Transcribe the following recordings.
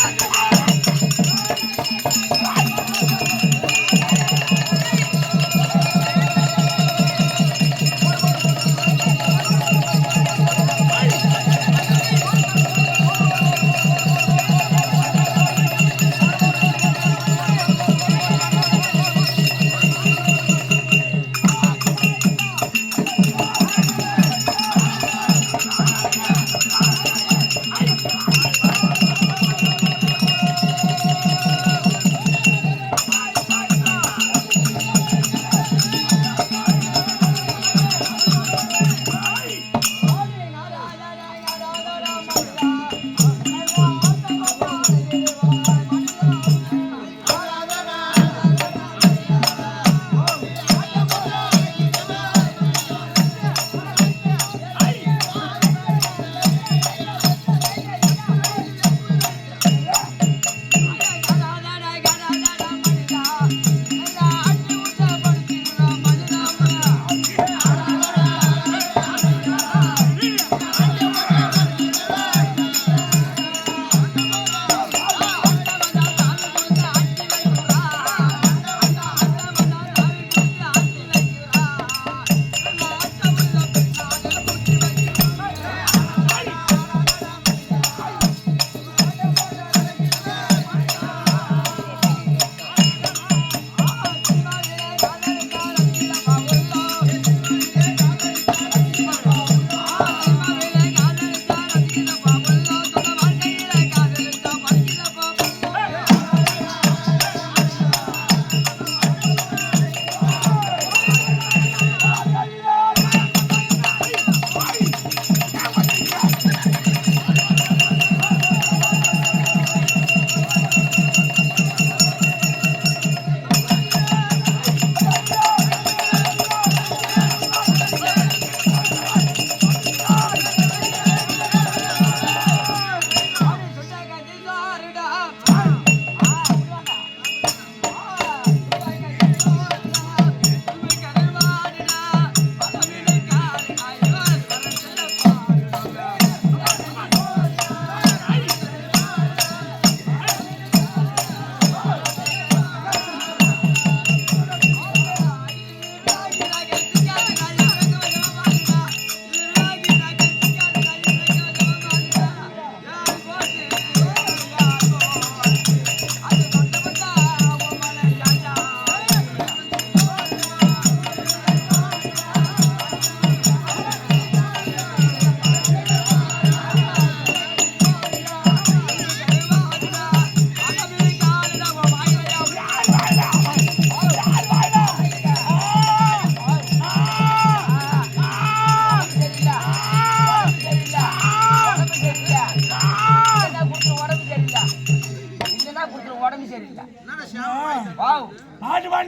Música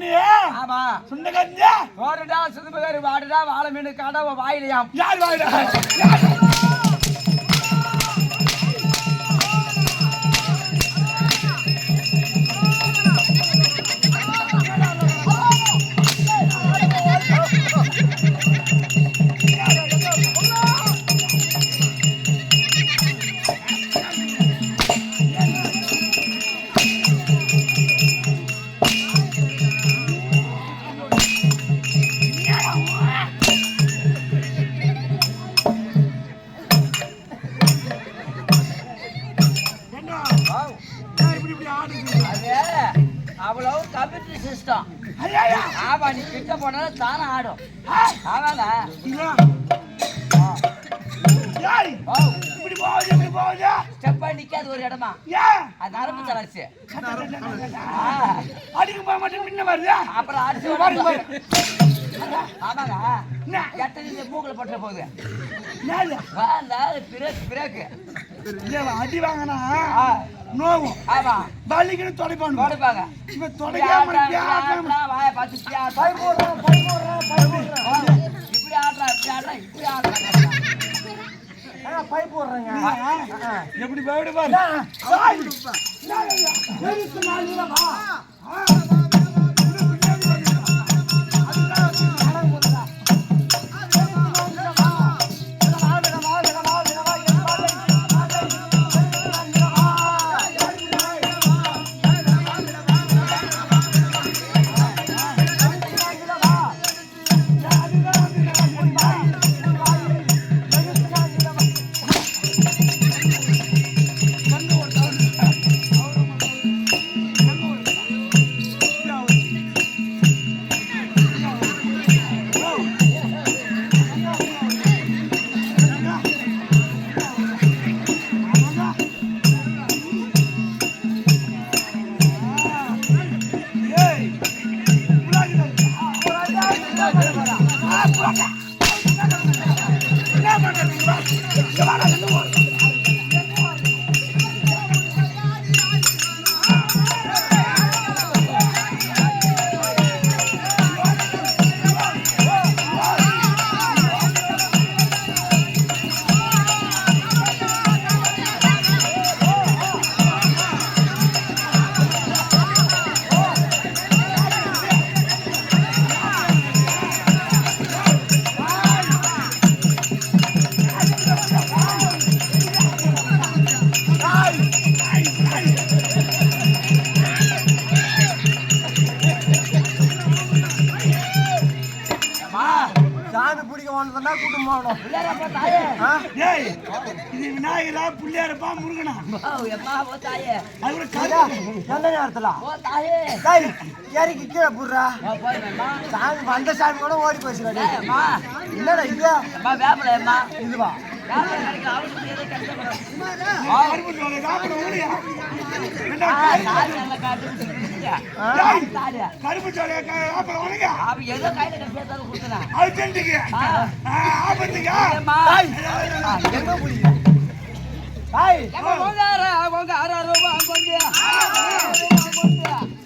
வண்டி ஆமா. சுண்டகஞ்ச? ஓடுடா சுதுமகர் வாடுடா வாழை மீன் கடவை வாயிலையாம். யார் வாயிடா ஆமா நீ கிட்ட போனாலும் தானே ஆடும். ஆமாங்க. இப்படி போகுது இப்படி போகுது ஸ்டெப்பா நிக்காது ஒரு இடமா? அது நரம்பு தளர்ச்சி. அடிக்க போக மாட்டேன் முன்ன வருது. அப்புறம் அடிச்சு பாருங்க ஆமாங்க என்ன? எத்தனை மூக்குல பட்டுற போகுது? பிரேக் ஏன் அடி வாங்கினா நோவும் ஆமா. வலிக்குன்னு தொடைப்பான் போடுப்பாங்க இவன் தொடைக்காம வாய பார்த்து இப்படி எப்படி போயிடு பாரு சாய். எதுக்கு நாளில வா? ஆ. தான் கூட்டு போகணும் பிள்ளையாரா போ தாயே ஆ? ஏய் இது விநாயகரா பிள்ளையாரப்பா முருகனா? எந்த நேரத்துல? இறக்கி கீழே போடுறா. சாமி வந்த சாமி கூட ஓடி போச்சு என்னடா இது? இதுவா? கருப்பு சோலையா காப்பல உனக்கு அவ ஏதோ கையில கட்டியாத்தாலும் கொடுத்தனா அர்ஜென்ட்டுக்கு ஆபத்துக்கு என்ன புரியுது தாய் உங்க ஆறாயிரம் ரூபாய் வாங்க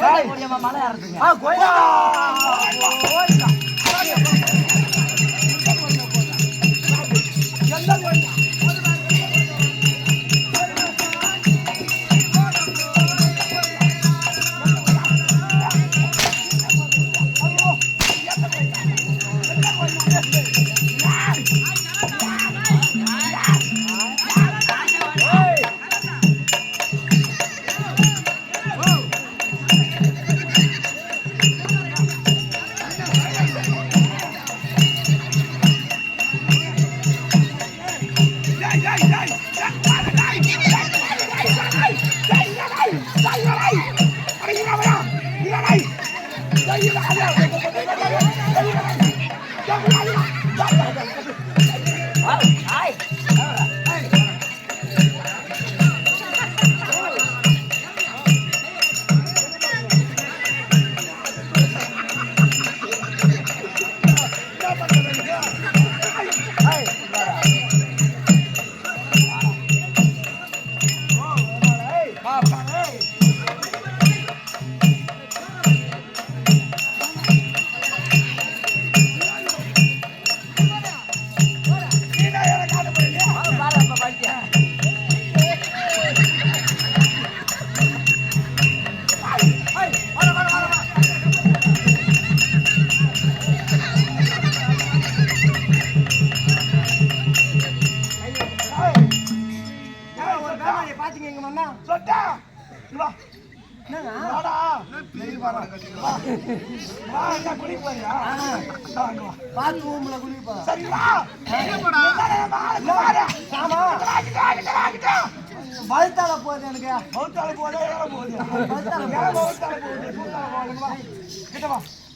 மழை இறங்குங்க கோயிலா Yeah.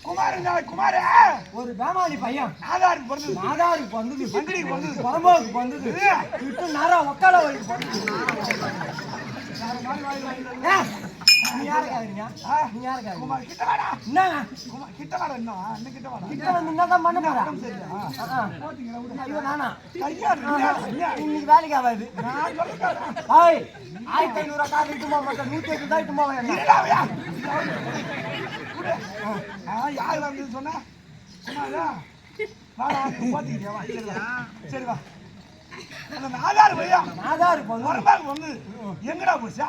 குமார் குமார்? ஒரு பேமாளி பையன். ஆதாருக்கு பிறந்தது. நாதாருக்கு வந்தது மந்திரிக்கு வந்தது பரம்போக்கு பிறந்தது. விட்டு நாரா ஒக்கால வரைக்கும் பிறந்தது. நீ யாருக்காதுங்க நீ யாருக்காதுங்க கிட்ட வாடா என்ன கிட்ட வாடா என்ன கிட்ட வாடா கிட்ட வந்து என்ன தான் பண்ண போறேன் சரியா ஆய் ஆயிரத்தி ஐநூறு காசு இட்டுமா மாட்டேன் நூற்றி ஐந்து தான் சொன்னா வாடா பார்த்துக்கிட்டியா வா சரி வா ஆதார் பையா ஆதார் ஒன்று எங்கடா போச்சா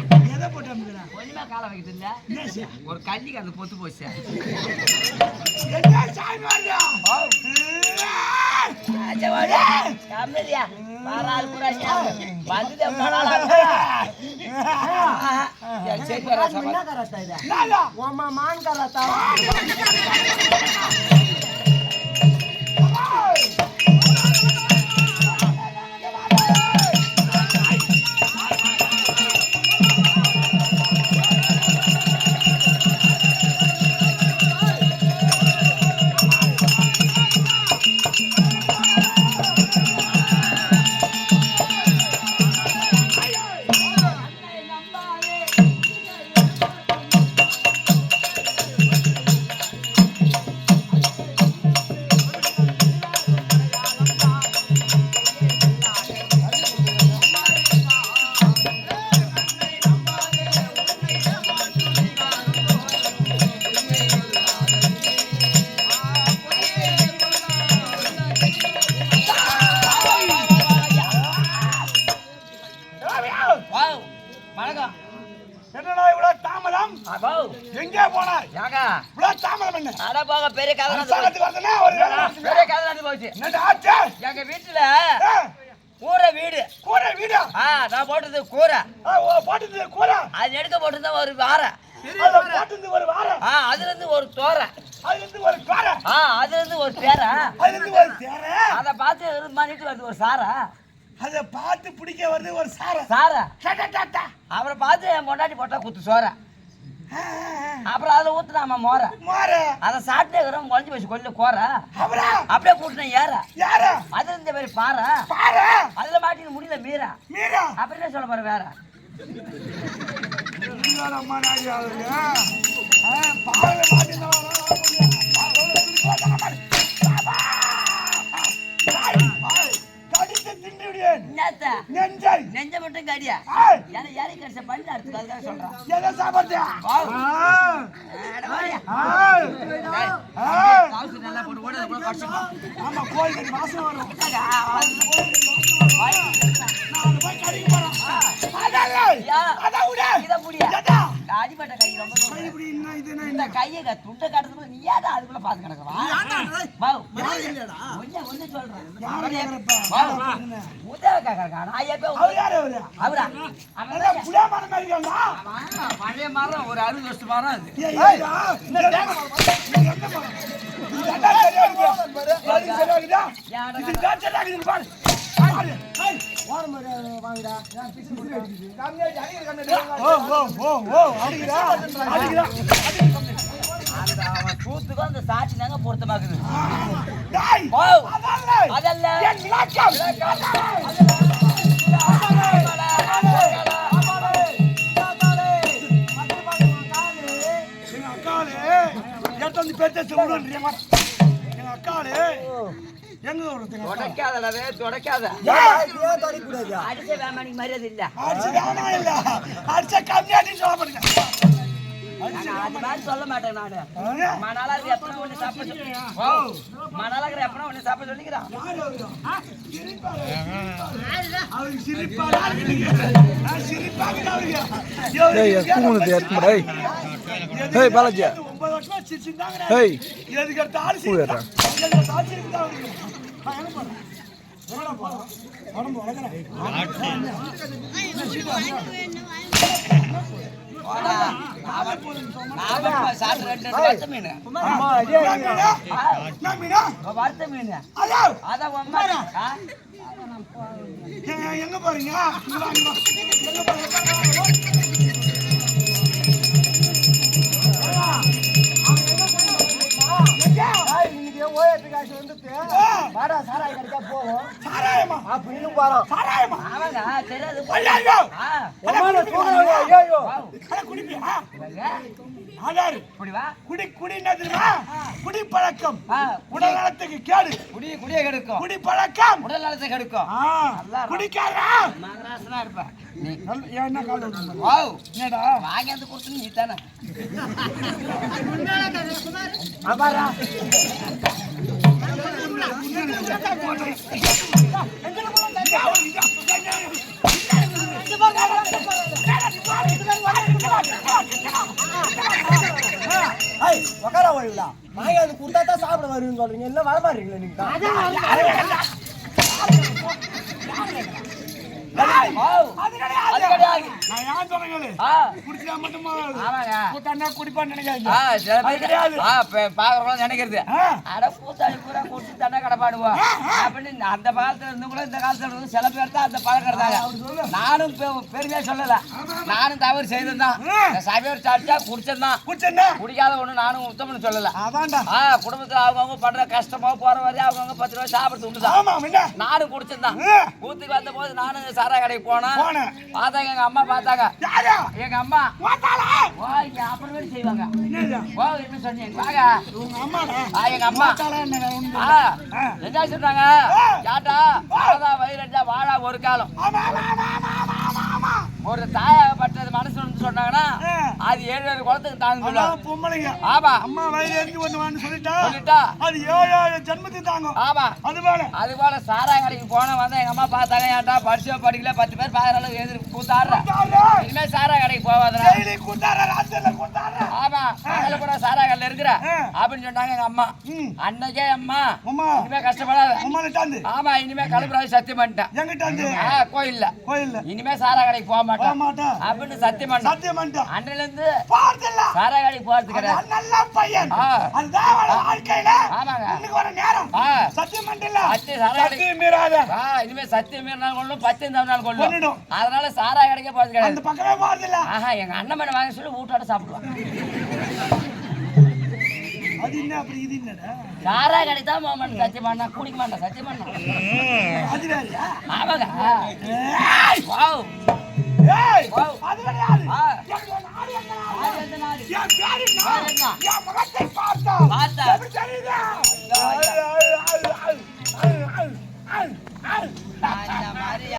கொஞ்சமா காலை வைக்கிட்டு இருந்த என்ன செய்ய? ஒரு கல்லிக்கு அந்த பொத்து போச்சு என்ன சாமி போங்க பெரிய கதை. பெரிய கதை நடந்து போச்சு? எங்க வீட்டுல கூரை வீடு கூரை வீடா? ஆ நான் போட்டது கூரை போட்டது கூரை. அது எடுக்க போட்டிருந்தா ஒரு அதுல போட்டது ஒரு வாரம். ஆ அதுல இருந்து ஒரு தோரை அதுல இருந்து ஒரு காரை. ஆ அதுல இருந்து ஒரு பேரை அதுல இருந்து ஒரு தேரை. அதை பார்த்து மாறிட்டு வருது ஒரு சாரா அதை பார்த்து பிடிக்க வருது ஒரு சாரை. சாரா. அவரை பார்த்து என் பொண்டாட்டி போட்டா குத்து ஆ, அப்புறம் அதில் ஊத்துனாம மோர. மாறு. அதை சாப்பிட்டே இருக்கிறோம் குழஞ்சி போச்சு கொல்ல கோர அவரா? அப்படியே கூட்டினேன் ஏற யாரு? அது இந்த மாதிரி பாறை பாரு. அதுல மாட்டின்னு முடியல மீரா மீரா. அப்புறம் என்ன சொல்ல போற வேற பாருங்க, மாட்டினா நெஞ்சை. நெஞ்ச மட்டும் கடியா? ஏன்னா ஏழை கடிச்ச பண்ணி அடுத்து அதுக்காக சொல்றான் எதை சாப்பிடுறியா? நல்லா போட்டு ஓட கூட கடிச்சிடும் ஆமா, வரும். கை ரொம்ப கையை க- துண்டை காட்டுறது நீ அதுக்குள்ள பாத்து கிடக்குறா மரம் பழைய மரம் ஒரு அறுபது வருஷம் மரம் அது கூத்துக்கும் அந்த சாட்சி தாங்க பொருத்தமாக்குது. அதல்ல. எங்க மாதிரி. எங்க அக்காளு, எங்க ஒருத்தங்க அக்கா? தொடக்காதலவே தொடக்காத அடிச்ச வேமானிக்கு மரியாதை இல்ல அடிச்சு தானா இல்ல? அடிச்சா கம்மியாட்டின்னு சொல்ல மாட்டீங்க. நான் அது மாதிரி சொல்ல மாட்டேன் நானு? மணாலா எப்பனா ஒண்ணு சாப்பிட சொல்லி வாவ். மணாலா இருக்கிற எப்பனா ஒண்ணு சாப்பிட சொல்லிக்கிறான் அவருக்கு. இவரு ஏய், தூங்குனது ஏத்துமுடா, ஏய். ஏய், பாலாஜி. ஒன்பது வருஷமா சிரிச்சுட்டாங்க. ஏய். எதுக்கு எடுத்தாலும் பூவேறா. சிரிப்பா. எதுக்கு எடுத்தாலும் சிரிப்புதான் அவருக்கு. நான் எங்க போறேன்? ஆ? எங்க- எங்க போறீங்க இங்க வா, இங்க வா. எங்க போறீங்க? சாராயமா? சாராயமா? ஆமாங்க தெரியாது! ஆ. அட குடிப்பியா? வாவ். அட குடிப்பியா? ஆதாரு. இப்படி வா குடி குடி என்ன தெரியுமா? குடிப்பழக்கம் ஆ, உடல் நலத்துக்கு கேடு குடிய குடிய கெடுக்கும் குடிப்பழக்கம் உடல் நலத்தை கெடுக்கும் ஆ, குடிக்காரா மகராசனா இருப்ப நீ நல்ல- ஏன் என்ன? வாவ் என்னடா வாங்கி வந்து கொடுத்து நீ தானே ஐய், உக்கார வழிவிடா. வாங்கி அது கொடுத்தா தான் சாப்பிட வருவீங்கன்னு சொல்றீங்க. இல்ல வர மாட்டீங்களா நீங்க? அது கிடையாது. நான் ஏன் குடிச்சா மட்டுமா கூத்தாண்டா குடிப்பான்னு நினைக்காதீங்க. கிடையாது. நினைக்கிறது. அட கூத்தாடி பூரா குடிச்சு தண்ணை கடப்பாடுவோம் அப்படின்னு அந்த காலத்துல இருந்து கூட இந்த காலத்துல இருந்து சில பேர் தான் அந்த பழக்கம் இருந்தாங்க நானும் பெருமையா சொல்லல. நானும் தவறு இந்த சபையோர் சாப்பிட்டா குடிச்சேன்னா? குடிக்காத ஒண்ணு நானும் உத்தமன்னு சொல்லல. குடும்பத்துல அவங்கவுங்க படுற கஷ்டமோ போற வரையும் அவங்கவுங்க பத்து ரூபாய் சாப்பிடுறது உண்டுதான். நானும் குடிச்சதுதான். ஆ, ஊத்துக்கு வந்த போது நானும் சாரா கடைக்கு போனேன். போனேன். எங்க அம்மா பார்த்தாங்க? எங்க அம்மா. அப்புறமே செய்வாங்க. எங்க அம்மா. என்ன சொல்றாங்க. யாட்டா வாழா வாழா ஒரு காலம். ஒரு தாயாகப்பட்டது மனசு வந்து சொன்னாங்கன்னா. அது ஏழு ஏழு குளத்துக்கு தாங்க சொல்லுவாங்க. பொம்பளைங்க. ஆமா. அம்மா வயிறு எரிஞ்சு பண்ணுவான்னு சொல்லிட்டா சொல்லிட்டா. அது ஏழு ஏழு ஜென்மத்துக்கு தாங்கும். ஆமா. அது போல. அது போல சாரா கடைக்கு போன வந்தா எங்க அம்மா பார்த்தாங்க ஏன்டா படிச்சோ படிக்கல பத்து பேர் பாக்குற அளவு எதிர் கூத்தாடுற. இனிமே சாரா கடைக்கு போவாதடா கூத்தாடுற. ஆமா. பகல கூட சாரா கடையில இருக்கிற. அப்படின்னு சொன்னாங்க எங்க அம்மா. அன்னைக்கே அம்மா இனிமே கஷ்டப்படாத. ஆமா இனிமே கலப்புறாது சத்தியம் பண்ணிட்டேன். கோயில்ல. கோயில்ல. இனிமே சாரா கடைக்கு போக மாட்டேன். அப்படின்னு சத்தியம் பண்ணேன் சத்தியம் பண்ணிட்டான். அன்றையில இருந்து சாரா கடைக்கு போறது கிடையாது நல்ல பையன். அதுதான் வாழ்க்கையில ஆமாங்க. இன்னைக்கு வர நேரம். சத்தியம் பண்ணிட்டல சத்தியம் மீறாத. இனிமே சத்தியம் மீறினாலும் கொள்ளும் பத்தியம் தவறினாலும் கொள்ளும். அதனால சாரா கடைக்கே போறது கிடையாது. அந்த பக்கமே போறதில்ல. ஆஹா எங்க அண்ணன் மேல வாங்க சொல்லி வீட்டோட சாப்பிடுவாங்க. அது என்ன அப்புறம் இது என்னடா? சாரா கிடைத்தா மாமன் சத்தியமானா குடிக்க மாட்டான் சத்தியமானா? அது வேறையா? ஆமாங்க ஏய்! வாவ். ஏய்! அது வேறையாது என் பேரு நான்? என் முகத்தை பார்த்தா? பார்த்தா. எப்படி தெரியுதா? அந்த மாதிரி